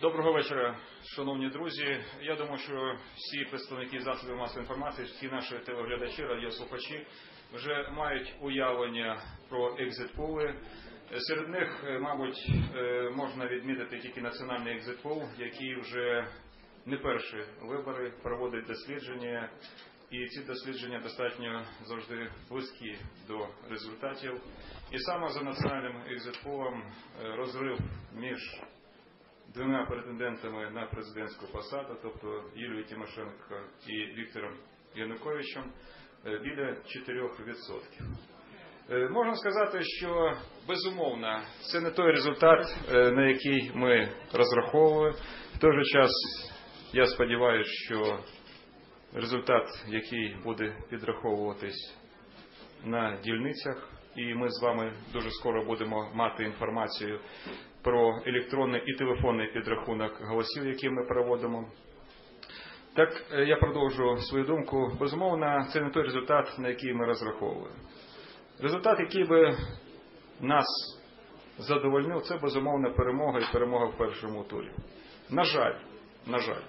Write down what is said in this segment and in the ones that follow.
Доброго вечора, шановні друзі. Я думаю, що всі представники засобів масової інформації, всі наші телеглядачі, радіослухачі вже мають уявлення про екзит-пули. Серед них, мабуть, можна відмітити тільки національний екзит-пул, який вже не перші вибори проводить дослідження, і ці дослідження достатньо завжди близькі до результатів. І саме за національним екзит-пулом розрив між двома претендентами на президентську посаду, тобто Юлією Тимошенко і Віктором Януковичем, біля 4%. Можна сказати, що безумовно це не той результат, на який ми розраховували. В той же час я сподіваюся, що результат, який буде підраховуватись на дільницях, і ми з вами дуже скоро будемо мати інформацію про електронний і телефонний підрахунок голосів, які ми проводимо. Так, я продовжу свою думку. Безумовно, це не той результат, на який ми розраховували. Результат, який би нас задовольнив, це безумовно перемога і перемога в першому турі. На жаль, на жаль,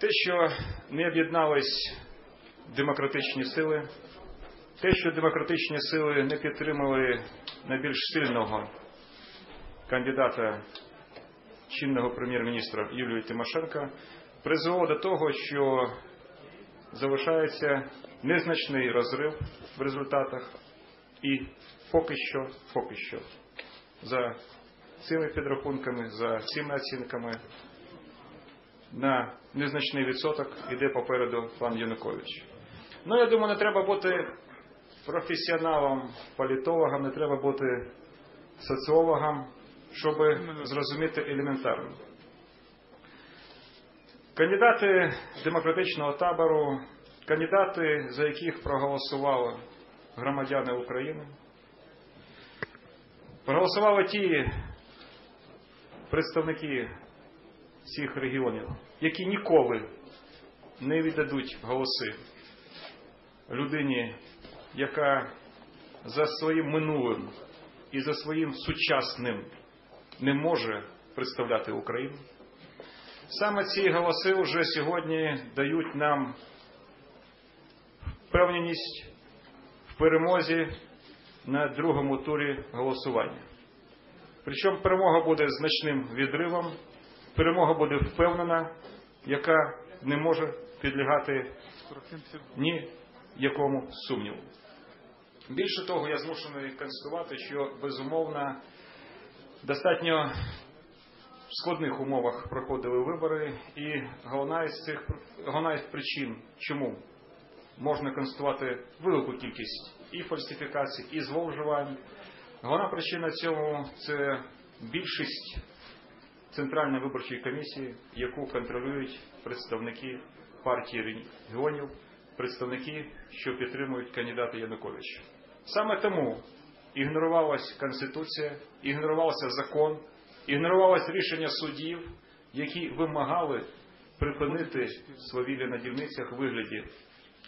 те, що не об'єднались демократичні сили, те, що демократичні сили не підтримали найбільш сильного кандидата чинного прем'єр-міністра Юлію Тимошенко, призвело до того, що залишається незначний розрив в результатах, і поки що, поки що, за цими підрахунками, за цими оцінками, на незначний відсоток іде попереду пан Янукович. Ну, я думаю, не треба бути професіоналом, політологом, не треба бути соціологом, щоб зрозуміти елементарно. Кандидати демократичного табору, кандидати, за яких проголосували громадяни України, проголосували ті представники всіх регіонів, які ніколи не віддадуть голоси людині, яка за своїм минулим і за своїм сучасним не може представляти Україну. Саме ці голоси вже сьогодні дають нам впевненість в перемозі на другому турі голосування. Причому перемога буде значним відривом, перемога буде впевнена, яка не може підлягати ні якому сумніву. Більше того, я змушений констатувати, що безумовно достатньо складних умовах проходили вибори, і головна із цих головна із причин, чому можна констатувати велику кількість і фальсифікацій, і зловживань. Головна причина цьому це більшість Центральної виборчої комісії, яку контролюють представники партії регіонів, представники, що підтримують кандидата Януковича. Саме тому ігнорувалась Конституція, ігнорувався закон, ігнорувалось рішення суддів, які вимагали припинити свавілля на дільницях в вигляді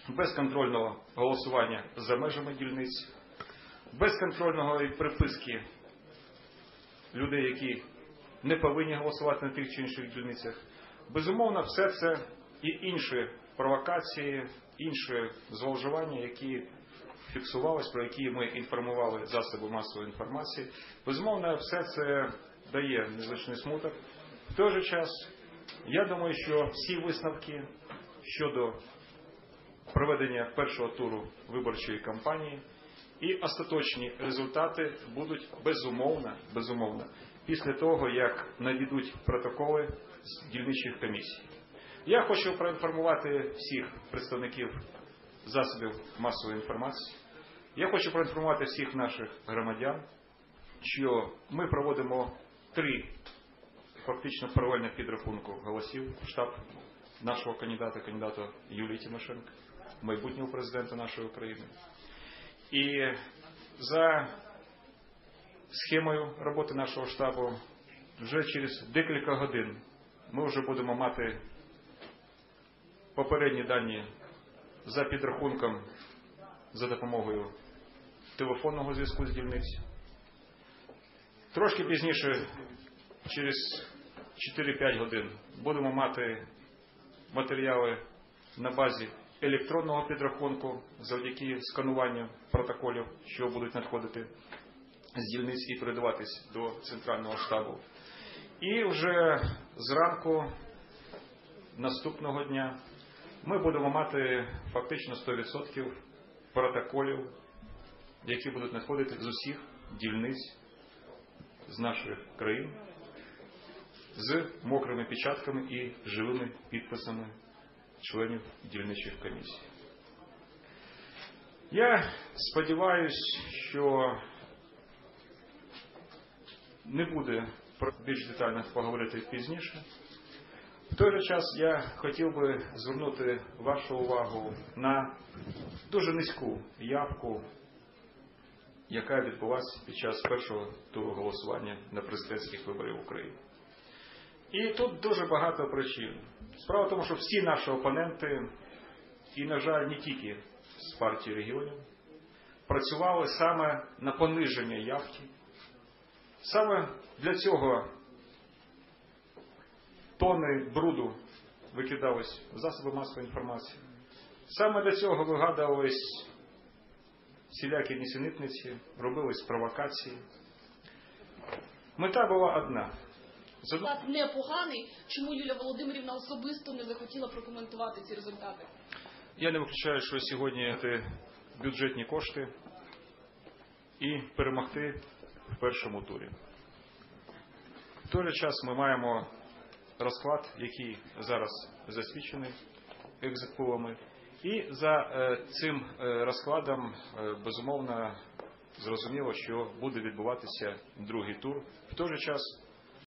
безконтрольного голосування за межами дільниць, безконтрольного приписки людей, які не повинні голосувати на тих чи інших дільницях. Безумовно, все це і інші провокації, інші зловживання, які фіксувалось, про які ми інформували засоби масової інформації. Безумовно, все це дає незначний смуток. В той же час, я думаю, що всі висновки щодо проведення першого туру виборчої кампанії і остаточні результати будуть безумовно, безумовно після того, як надійдуть протоколи з дільничих комісій. Я хочу проінформувати всіх представників засобів масової інформації. Я хочу проінформувати всіх наших громадян, що ми проводимо три фактично паралельних підрахунку голосів в штаб нашого кандидата, кандидата Юлії Тимошенко, майбутнього президента нашої України. І за схемою роботи нашого штабу вже через декілька годин ми вже будемо мати попередні дані за підрахунком за допомогою телефонного зв'язку з дільниць. Трошки пізніше, через 4-5 годин будемо мати матеріали на базі електронного підрахунку завдяки скануванню протоколів, що будуть надходити з дільниць і передаватись до центрального штабу. І вже зранку наступного дня ми будемо мати фактично 100% протоколів, які будуть надходити з усіх дільниць з наших країн з мокрими печатками і живими підписами членів дільничих комісій. Я сподіваюся, що не буде про більш детально поговорити пізніше. В той же час я хотів би звернути вашу увагу на дуже низьку явку, яка відбулася під час першого туру голосування на президентських виборів України. І тут дуже багато причин. Справа в тому, що всі наші опоненти, і, на жаль, не тільки з партії регіонів, працювали саме на пониження явки. Саме для цього тони бруду викидались в засоби масової інформації. Саме для цього вигадувались всілякі нісенітниці, робились провокації. Мета була одна. Результат непоганий. Чому Юлія Володимирівна особисто не захотіла прокоментувати ці результати? Я не виключаю, що сьогодні це бюджетні кошти і перемогти в першому турі. В той же час ми маємо розклад, який зараз засвідчений екзекулами. І за е, цим е, розкладом е, безумовно зрозуміло, що буде відбуватися другий тур. В той же час